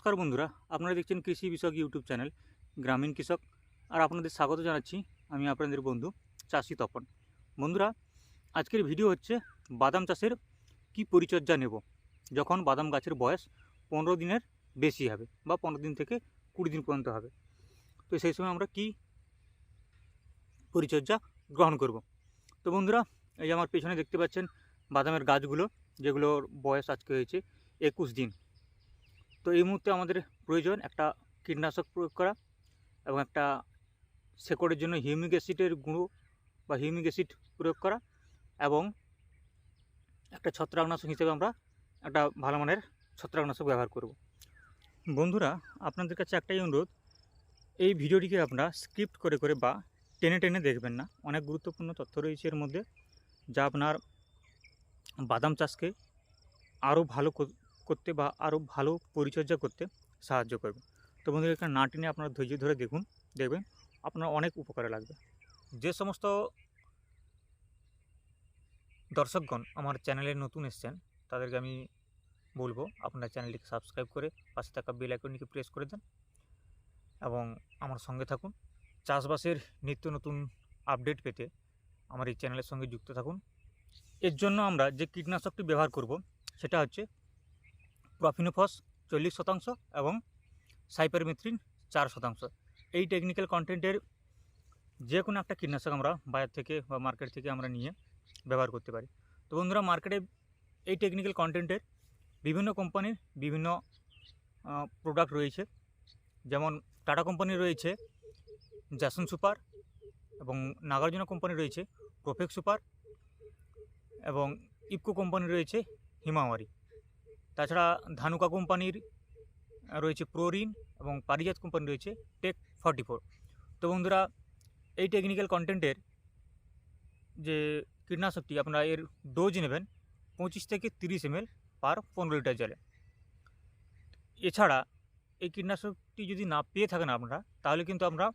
নমস্কার বন্ধুরা, আপনারা দেখছেন কৃষি বিষয়ক ইউটিউব চ্যানেল, গ্রামীণ কৃষক। আর আপনাদের স্বাগত জানাচ্ছি আমি আপনাদের বন্ধু চাষি তপন। বন্ধুরা, আজকের ভিডিও হচ্ছে বাদাম চাষের কি পরিচর্যা নেব, যখন বাদাম গাছের বয়স পনেরো দিনের বেশি হবে বা পনেরো দিন থেকে কুড়ি দিন পর্যন্ত হবে। তো সেই সময় আমরা কি পরিচর্যা গ্রহণ করব। তো বন্ধুরা, এই আমার পেছনে দেখতে পাচ্ছেন বাদামের গাছগুলো, যেগুলোর বয়স আজকে হয়েছে একুশ দিন। তো এই মুহূর্তে আমাদের প্রয়োজন একটা কীটনাশক প্রয়োগ করা এবং একটা শেকড়ের জন্য হিউমিক অ্যাসিডের গুঁড়ো বা হিউমিক অ্যাসিড প্রয়োগ করা এবং একটা ছত্রাকনাশক হিসেবে আমরা একটা ভালো মানের ছত্রাকনাশক ব্যবহার করব। বন্ধুরা, আপনাদের কাছে একটাই অনুরোধ, এই ভিডিওটিকে আপনারা স্ক্রিপ্ট করে করে বা টেনে টেনে দেখবেন না। অনেক গুরুত্বপূর্ণ তথ্য রয়েছে এর মধ্যে, যা আপনার বাদাম চাষকে আরও ভালো করতে বা আরও ভালো পরিচর্যা করতে সাহায্য করবে। তো বন্ধুরা, এখানে না টেনে আপনারা ধৈর্য ধরে দেখুন, দেখবেন আপনার অনেক উপকারে লাগবে। যে সমস্ত দর্শকগণ আমার চ্যানেলে নতুন এসছেন, তাদেরকে আমি বলব আপনার চ্যানেলটিকে সাবস্ক্রাইব করে পাশে থাকা বেল আইকনটিকে প্রেস করে দেন এবং আমার সঙ্গে থাকুন। চাষবাসের নিত্য নতুন আপডেট পেতে আমার এই চ্যানেলের সঙ্গে যুক্ত থাকুন। এর জন্য আমরা যে কীটনাশকটি ব্যবহার করব, সেটা হচ্ছে প্রফিনোফস চল্লিশ শতাংশ এবং সাইপারমেথ্রিন চার শতাংশ। এই টেকনিক্যাল কন্টেন্টের যে কোনো একটা কীটনাশক আমরা বাজার থেকে বা মার্কেট থেকে আমরা নিয়ে ব্যবহার করতে পারি। তো বন্ধুরা মার্কেটে এই টেকনিক্যাল কন্টেন্টের বিভিন্ন কোম্পানির বিভিন্ন প্রোডাক্ট রয়েছে। যেমন টাটা কোম্পানি রয়েছে জ্যাসন সুপার এবং নাগার্জুনা কোম্পানি রয়েছে প্রফেক্ট সুপার এবং ইপকো কোম্পানি রয়েছে হিমাওয়ারি তাছাড়া ধানুকা কোম্পানির রয়েছে প্রোরিন এবং পারিজাত কোম্পানি রয়েছে টেক ফর্টি ফোর তো বন্ধুরা, এই টেকনিক্যাল কন্টেন্টের যে কীটনাশকটি, আপনারা এর ডোজ নেবেন পঁচিশ থেকে তিরিশ এমএল পার পনেরো লিটার জলে। এছাড়া এই কীটনাশকটি যদি না পেয়ে থাকেন আপনারা, তাহলে কিন্তু আমরা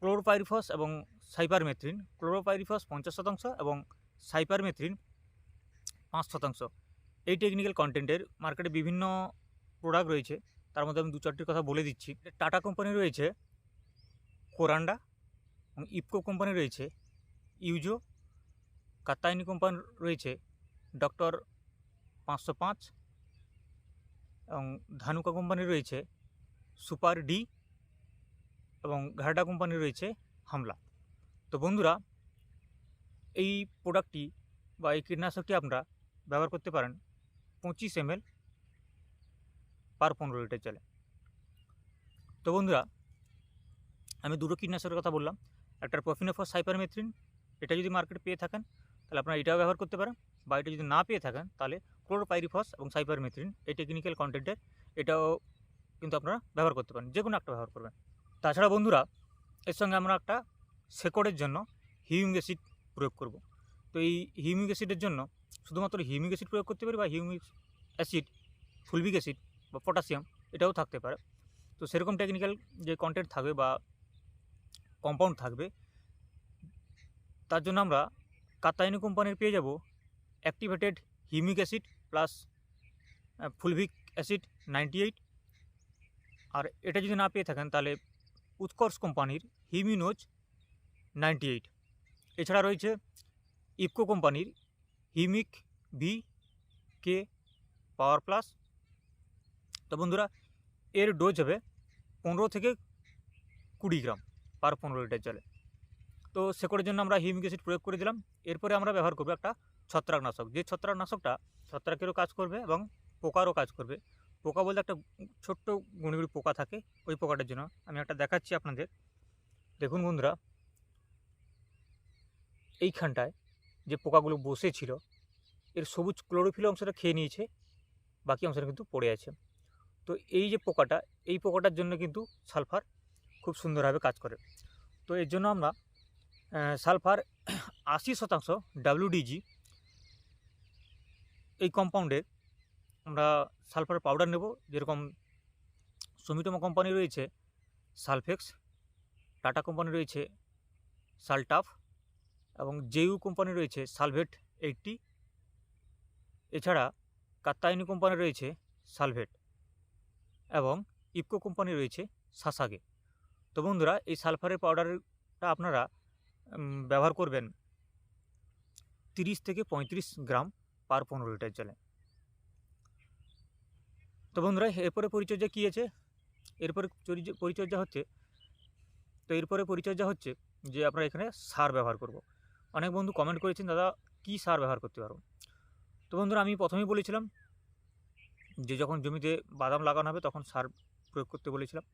ক্লোরোপাইরিফস এবং সাইপারমেথ্রিন ক্লোরোপাইরিফস পঞ্চাশ শতাংশ এবং সাইপারমেথ্রিন পাঁচ শতাংশ। এই টেকনিক্যাল কন্টেন্টের মার্কেটে বিভিন্ন প্রোডাক্ট রয়েছে। তার মধ্যে আমি দু চারটির কথা বলে দিচ্ছি। টাটা কোম্পানি রয়েছে কোরান্ডা এবং ইপকো কোম্পানি রয়েছে ইউজো কাত্তায়নি কোম্পানি রয়েছে ডক্টর পাঁচশো পাঁচ এবং ধানুকা কোম্পানি রয়েছে সুপার ডি এবং ঘাটা কোম্পানি রয়েছে হামলা তো বন্ধুরা, এই প্রোডাক্টটি বা এই কীটনাশকটি আপনারা ব্যবহার করতে পারেন। পঁচিশ এমএল পার পনেরো লিটার জলে তো বন্ধুরা, আমি দুটো কীটনাশকের কথা বললাম। একটা প্রফিনোফস সাইপারমেথ্রিন, এটা যদি মার্কেটে পেয়ে থাকেন, তাহলে আপনারা এটাও ব্যবহার করতে পারেন। বা এটা যদি না পেয়ে থাকেন, তাহলে ক্লোরোপাইরিফস এবং সাইপারমেথ্রিন, এই টেকনিক্যাল কন্টেন্টের এটাও কিন্তু আপনারা ব্যবহার করতে পারেন। যে কোনো একটা ব্যবহার করবেন। তাছাড়া বন্ধুরা, এর সঙ্গে আমরা একটা শেকড়ের জন্য হিউমিক অ্যাসিড প্রয়োগ করব। তো এই হিউমিক অ্যাসিডের জন্য শুধুমাত্র হিউমিক অ্যাসিড প্রয়োগ করতে পারি বা হিউমিক অ্যাসিড ফুলবিক অ্যাসিড বা পটাশিয়াম, এটাও থাকতে পারে। তো সেরকম টেকনিক্যাল যে কন্টেন্ট থাকবে বা কম্পাউন্ড থাকবে, তার জন্য আমরা কাতাইনি কোম্পানির পেয়ে যাব activated humic acid plus fulvic acid ninety eight আর এটা যদি না পেয়ে থাকেন তাহলে উৎকর্ষ কোম্পানির হিমিনোজ নাইনটি এইট এছাড়া রয়েছে ইফকো কোম্পানির হিমিক ভি কে পাওয়ার প্লাস। তো বন্ধুরা, এর ডোজ হবে পনেরো থেকে কুড়ি গ্রাম পার পনেরো লিটার জলে। তো শেকড়ের জন্য আমরা হিউমিক অ্যাসিড প্রয়োগ করে দিলাম। এরপরে আমরা ব্যবহার করব একটা ছত্রাকনাশক। যে ছত্রাকনাশকটা ছত্রাকেরও কাজ করবে এবং পোকারও কাজ করবে। পোকা বলতে একটা ছোট্ট গুঁড়ি পোকা থাকে, ওই পোকাটার জন্য আমি একটা দেখাচ্ছি আপনাদের। দেখুন বন্ধুরা, এইখানটায় যে পোকাগুলো বসেছিল, এর সবুজ ক্লোরোফিল অংশটা খেয়ে নিয়েছে, বাকি অংশটা কিন্তু পড়ে আছে। তো এই যে পোকাটা, এই পোকাটার জন্য কিন্তু সালফার খুব সুন্দরভাবে কাজ করে। তো এর জন্য আমরা সালফার আশি শতাংশ ডাব্লিউডিজি এই কম্পাউন্ডের আমরা সালফার পাউডার নেব। যেরকম সুমিটোমো কোম্পানি রয়েছে, সালফেক্স, টাটা কোম্পানি রয়েছে, সালটাফ এবং জেইউ কোম্পানি রয়েছে সালভেট এইটটি। এছাড়া কাত্তায়নি কোম্পানি রয়েছে সালভেট এবং ইফকো কোম্পানি রয়েছে সাসাগে। তো বন্ধুরা, এই সালফারের পাউডারটা আপনারা ব্যবহার করবেন তিরিশ থেকে পঁয়ত্রিশ গ্রাম পার পনেরো লিটার জলে। তো বন্ধুরা, এরপরে পরিচর্যা কী আছে? এরপরে পরিচর্যা হচ্ছে, তো এরপরে পরিচর্যা হচ্ছে যে আমরা এখানে সার ব্যবহার করব। অনেক বন্ধু কমেন্ট করেছেন, দাদা, কী সার ব্যবহার করতে পারব তো বন্ধুরা, আমি প্রথমেই বলেছিলাম যে যখন জমিতে বাদাম লাগানো হবে তখন সার প্রয়োগ করতে বলেছিলাম।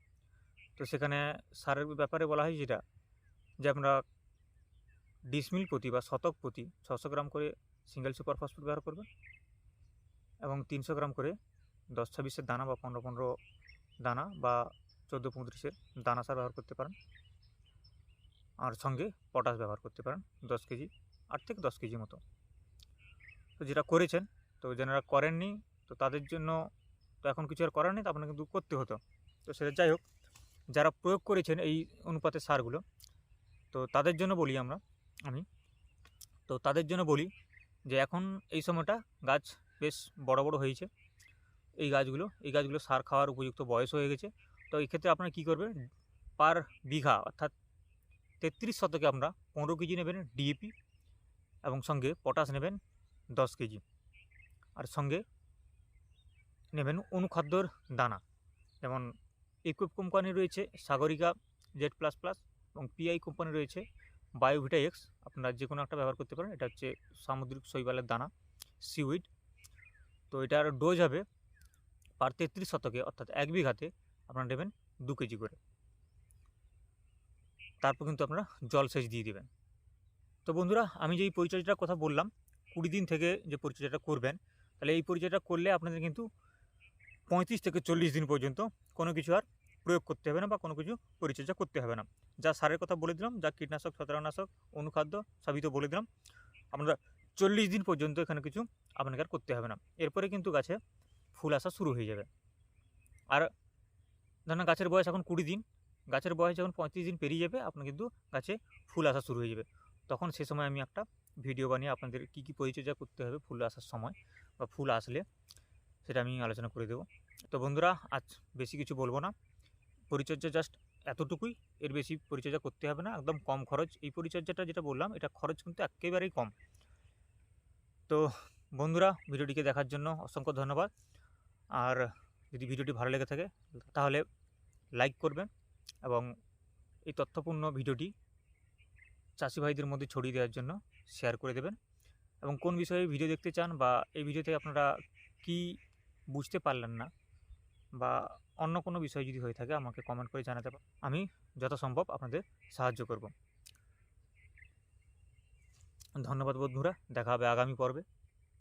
তো সেখানে সারের ব্যাপারে বলা হয় যেটা, যে আমরা ডিসমিল প্রতি বা শতক প্রতি ছশো গ্রাম করে সিঙ্গেল সুপার ফসফেট ব্যবহার করবেন এবং তিনশো গ্রাম করে দশ ছাব্বিশের দানা বা পনেরো পনেরো দানা বা চোদ্দ পঁয়ত্রিশের দানা সার ব্যবহার করতে পারেন। আর সঙ্গে পটাশ ব্যবহার করতে পারেন দশ কেজি, আট থেকে দশ কেজি মতো। তো যেটা করেছেন, তো যারা করেননি, তো তাদের জন্য তো এখন কিছু আর করার নেই, তো আপনাকে কিন্তু করতে হতো। তো সেটা যাই হোক, যারা প্রয়োগ করেছেন এই অনুপাতে সারগুলো, তো তাদের জন্য বলি আমরা, আমি, তো তাদের জন্য বলি যে এখন এই সময়টা গাছ বেশ বড় বড় হয়েছে। এই গাছগুলো এই গাছগুলো সার খাওয়ার উপযুক্ত বয়স হয়ে গেছে। তো এই ক্ষেত্রে আপনারা কী করবেন? পার বিঘা, অর্থাৎ তেত্রিশ শতকে আমরা পনেরো কেজি নেবেন ডিএপি এবং সঙ্গে পটাশ নেবেন দশ কেজি। আর সঙ্গে নেবেন অনুখাদ্যর দানা। যেমন ইকুইপ কোম্পানি রয়েছে, সাগরিকা, জেড প্লাস প্লাস এবং পিআই কোম্পানি রয়েছে বায়োভিটা এক্স আপনারা যে কোনো একটা ব্যবহার করতে পারেন, এটা হচ্ছে সামুদ্রিক শৈবালের দানা, সিউইড। তো এটার ডোজ হবে পার তেত্রিশ শতকে, অর্থাৎ এক বিঘাতে আপনারা নেবেন দু কেজি করে। তারপর কিন্তু আপনারা জল সেচ দিয়ে দেবেন। তো বন্ধুরা, আমি যে এই পরিচর্যাটার কথা বললাম, কুড়ি দিন থেকে যে পরিচর্যাটা করবেন, তাহলে এই পরিচর্যাটা করলে আপনাদের কিন্তু পঁয়ত্রিশ থেকে চল্লিশ দিন পর্যন্ত কোনো কিছু আর প্রয়োগ করতে হবে না বা কোনো কিছু পরিচর্যা করতে হবে না। যা সারের কথা বলে দিলাম, যা কীটনাশক, ছত্রাকনাশক, অনুখাদ্য, সবই তো বলে দিলাম, আপনারা চল্লিশ দিন পর্যন্ত এখানে কিছু আপনাকে আর করতে হবে না। এরপরে কিন্তু গাছে ফুল আসা শুরু হয়ে যাবে। আর ধরেন গাছের বয়স এখন কুড়ি দিন গাছের বয়স যখন পঁয়ত্রিশ দিন পেরিয়ে যাবে, আপনার কিন্তু গাছে ফুল আসা শুরু হয়ে যাবে। তখন সে সময় আমি একটা ভিডিও বানিয়ে আপনাদের কী কী পরিচর্যা করতে হবে ফুল আসার সময় বা ফুল আসলে সেটা আমি আলোচনা করে দেবো। তো বন্ধুরা, আজ বেশি কিছু বলব না। পরিচর্যা জাস্ট এতটুকুই। এর বেশি পরিচর্যা করতে হবে না। একদম কম খরচ। এই পরিচর্যাটা যেটা বললাম, এটা খরচ কিন্তু একেবারেই কম। তো বন্ধুরা, ভিডিওটিকে দেখার জন্য অসংখ্য ধন্যবাদ। আর যদি ভিডিওটি ভালো লেগে থাকে, তাহলে লাইক করবেন। এবং এই তথ্যপূর্ণ ভিডিওটি চাষি ভাইদের মধ্যে ছড়িয়ে দেওয়ার জন্য শেয়ার করে দেবেন। এবং কোন বিষয়ে ভিডিও দেখতে চান বা এই ভিডিওতে আপনারা কি বুঝতে পারলেন না বা অন্য কোনো বিষয় যদি হয়ে থাকে আমাকে কমেন্ট করে জানাতে আমি যথাসম্ভব আপনাদের সাহায্য করব। ধন্যবাদ বন্ধুরা, দেখা হবে আগামী পর্বে।